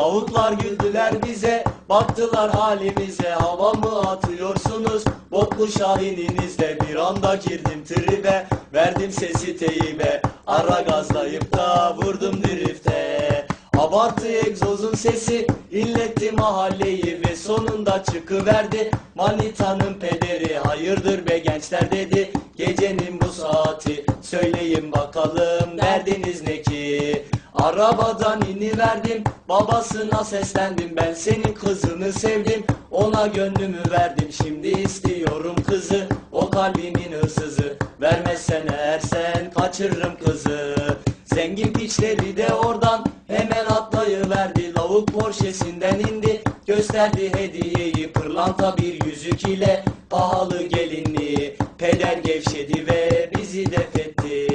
Lavuklar güldüler bize Baktılar halimize. Hava mı atıyorsunuz? Boklu şahininizle Bir anda girdim tribe. Verdim sesi teybe Ara gazlayıp da vurdum drifte. Abartı egzozun sesi illetti mahalleyi ve sonunda çıkıverdi. Manitanın pederi hayırdır be gençler dedi. Gecenin bu saati söyleyin bakalım derdiniz ne ki? Arabadan iniverdim babasına seslendim ben senin kızını sevdim. Ona gönlümü verdim şimdi istiyorum kızı. O kalbimin hırsızı Vermezsen eğer sen kaçırırım kızı. Zengin piçleri de oradan hemen atlayıverdi. Lavuk Porsche'sinden indi Gösterdi hediyeyi. Pırlanta bir yüzük ile Pahalı gelinliği. Peder gevşedi ve bizi defetti.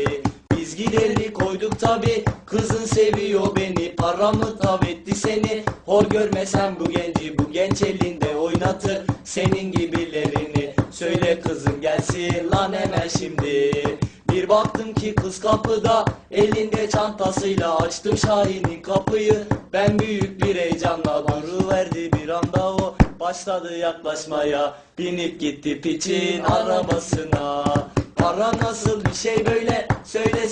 Biz gideri koyduk tabi Kızın seviyor beni Paramı tav etti seni. Hor görmesen bu genci Bu genç elinde oynatır Senin gibilerini. Söyle kızın gelsin lan hemen şimdi. Bir baktım ki kız kapıda elinde çantasıyla açtım Şahin'in kapıyı. Ben büyük bir heyecanla duruverdi bir anda o. Başladı yaklaşmaya binip gitti piçin arabasına. Para nasıl bir şey böyle söylesenize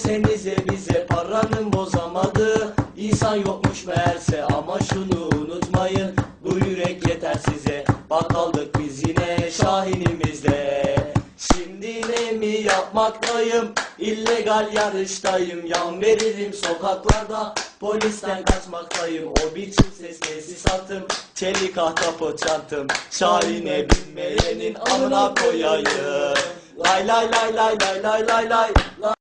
şunu unutmayın bu yürek yeter size bak kaldık biz yine Şahin'imizle Şimdi ne mi yapmaktayım? İllegal yarıştayım. Yan veririm sokaklarda. Polisten kaçmaktayım. O biçim ses tesisatım. Çelik ahtapot çantım. Şahine binmeyenin amına koyayım. Lay lay lay lay lay lay lay. Lay